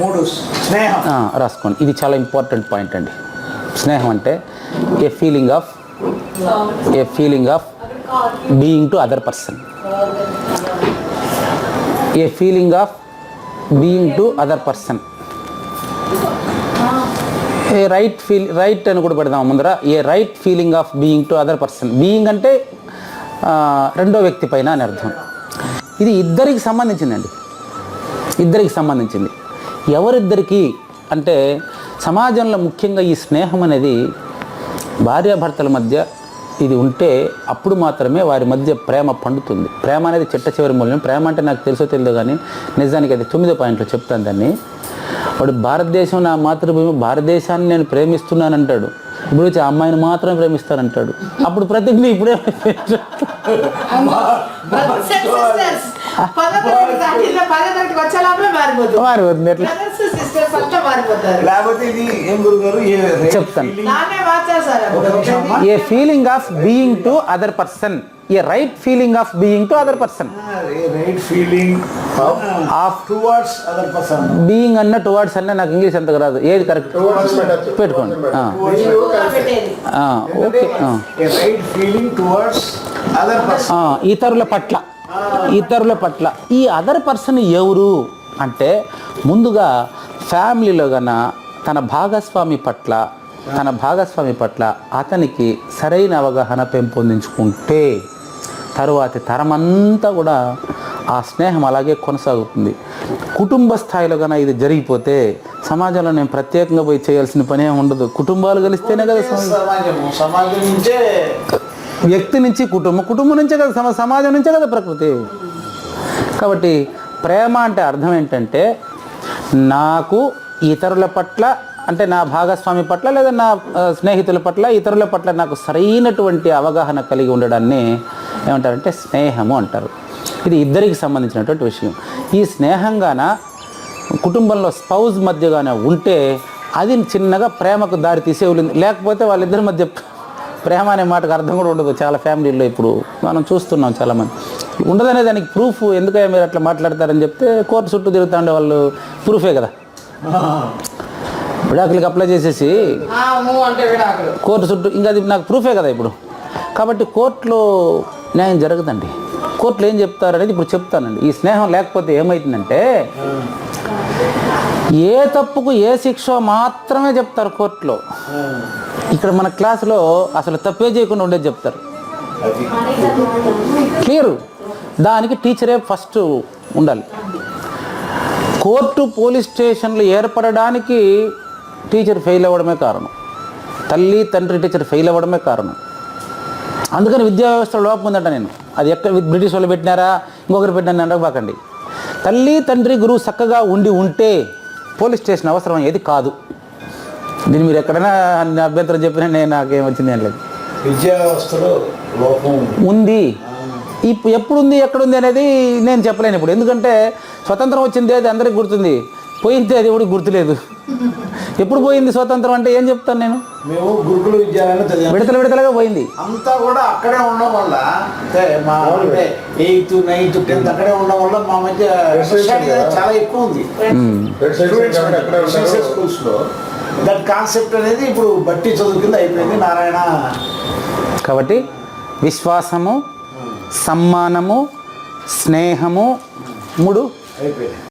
మూడు స్నేహం. రాసుకోండి. ఇది చాలా ఇంపార్టెంట్ పాయింట్ అండి. స్నేహం అంటే a feeling of a feeling of being to other person. A feeling of being to other person. A right feel right అని కూడా పెడదాం ముందర. A right feeling of being to other person. Being అంటే రెండో వ్యక్తి పైన అని అర్థం. ఇది ఇద్దరికి సంబంధించిందండి. ఇద్దరికి సంబంధించింది. ఎవరిద్దరికి అంటే సమాజంలో ముఖ్యంగా ఈ స్నేహం అనేది భార్యాభర్తల మధ్య ఇది ఉంటే అప్పుడు మాత్రమే వారి మధ్య ప్రేమ పండుతుంది. ప్రేమ అనేది చిట్ట చివరి మూల్యం ప్రేమ అంటే నాకు తెలుసో తెలియదు కానీ నిజానికి అది తొమ్మిదో పాయింట్లో చెప్తాను దాన్ని. వాడు భారతదేశం నా మాతృభూమి భారతదేశాన్ని నేను ప్రేమిస్తున్నాను అంటాడు ఇప్పుడు వచ్చి ఆ అమ్మాయిని మాత్రమే ప్రేమిస్తానంటాడు. అప్పుడు ప్రతిజ్ఞ ఇప్పుడే మారిపోతుంది ఎట్లా? ఏం గురుగారు? ఏ రైట్ చెప్తాను. Feeling. A of being to other person a right feeling of being to other person right feeling of towards other person being అన్న టువర్డ్స్ అన్న నాకు ఇంగ్లీష్ అంతగా రాదు. ఏది కరెక్ట్ పెట్టుకోండి. ఆ, పెట్టేది. ఆ, ఓకే. ఆ. Right feeling towards other person ఆ, ఇతరుల పట్ల. ఇతరుల పట్ల. ఈ అదర్ పర్సన్ ఎవరు? అంటే ముందుగా ఫ్యామిలీలో గన తన భాగస్వామి పట్ల తన భాగస్వామి పట్ల అతనికి సరైన అవగాహన పెంపొందించుకుంటే తరువాతి తరమంతా కూడా ఆ స్నేహం అలాగే కొనసాగుతుంది. కుటుంబ స్థాయిలో కన్నా ఇది జరిగిపోతే సమాజంలో నేను ప్రత్యేకంగా పోయి చేయాల్సిన పనే ఉండదు. కుటుంబాలు కలిస్తేనే కదా సమాజం సమాజం నుంచే వ్యక్తి నుంచి కుటుంబం కుటుంబం నుంచే కదా సమ సమాజం నుంచే కదా ప్రకృతి. కాబట్టి ప్రేమ అంటే అర్థం ఏంటంటే నాకు ఇతరుల పట్ల అంటే నా భాగస్వామి పట్ల లేదా నా స్నేహితుల పట్ల ఇతరుల పట్ల నాకు సరైనటువంటి అవగాహన కలిగి ఉండడాన్ని ఏమంటారంటే స్నేహము అంటారు. ఇది ఇద్దరికి సంబంధించినటువంటి విషయం. ఈ స్నేహంగాన కుటుంబంలో స్పౌజ్ మధ్యగానే ఉంటే అది చిన్నగా ప్రేమకు దారి తీసే లేకపోతే వాళ్ళిద్దరి మధ్య ప్రేమ అనే మాటకు అర్థం కూడా ఉండదు చాలా ఫ్యామిలీల్లో ఇప్పుడు. మనం చూస్తున్నాం చాలామంది. ఉండదనే దానికి ప్రూఫ్ ఎందుకయ్యా మీరు అట్లా మాట్లాడతారని చెప్తే కోర్టు చుట్టూ తిరుగుతా ఉండే వాళ్ళు ప్రూఫే కదా. విడాకులకి అప్లై చేసేసి కోర్టు చుట్టూ ఇంకా అది నాకు ప్రూఫే కదా ఇప్పుడు. కాబట్టి కోర్టులో న్యాయం జరగదండి. కోర్టులో ఏం చెప్తారు అనేది ఇప్పుడు చెప్తానండి. ఈ స్నేహం లేకపోతే ఏమవుతుందంటే ఏ తప్పుకు ఏ శిక్ష మాత్రమే చెప్తారు కోర్టులో. ఇక్కడ మన క్లాసులో అసలు తప్పే చేయకుండా ఉండేది చెప్తారు. క్లియర్? దానికి టీచరే ఫస్ట్ ఉండాలి. కోర్టు పోలీస్ స్టేషన్లు ఏర్పడడానికి టీచర్ ఫెయిల్ అవ్వడమే కారణం. తల్లి తండ్రి టీచర్ ఫెయిల్ అవ్వడమే కారణం. అందుకని విద్యా వ్యవస్థలో లోపం ఉందంట నేను. అది ఎక్కడ బ్రిటిష్ వాళ్ళు పెట్టినారా? ఇంకొకరు పెట్టినా అనబాకండి తల్లి తండ్రి గురువు చక్కగా ఉండి ఉంటే పోలీస్ స్టేషన్ అవసరం అయ్యేది కాదు. దీన్ని మీరు ఎక్కడైనా అభ్యంతరం చెప్పినా నేను నాకేం వచ్చింది అని లేదు. విద్యా వ్యవస్థలో లోపం. ఉంది. ఇప్పుడు ఎప్పుడుంది ఎక్కడుంది అనేది నేను చెప్పలేను ఇప్పుడు. ఎందుకంటే స్వతంత్రం వచ్చింది అది అందరికి గుర్తుంది. పోయింది అది ఎవరికి గుర్తులేదు. ఎప్పుడు పోయింది స్వతంత్రం అంటే ఏం చెప్తాను నేను? మేము గురుకుల విద్యాలయంలో చదివాము విడతల విడతలుగా పోయింది. అంతా కూడా అక్కడే ఉండడం వల్ల అంటే మా అంటే ఎయిత్ నైన్త్ టెన్త్ అక్కడే ఉండడం వల్ల మా మధ్య చాలా ఎక్కువ ఉంది. స్కూల్స్లో దట్ కాన్సెప్ట్ అనేది ఇప్పుడు బట్టి చదువు కింద అయిపోయింది. నారాయణ కాబట్టి విశ్వాసము సమ్మానము స్నేహము మూడు అయిపోయింది.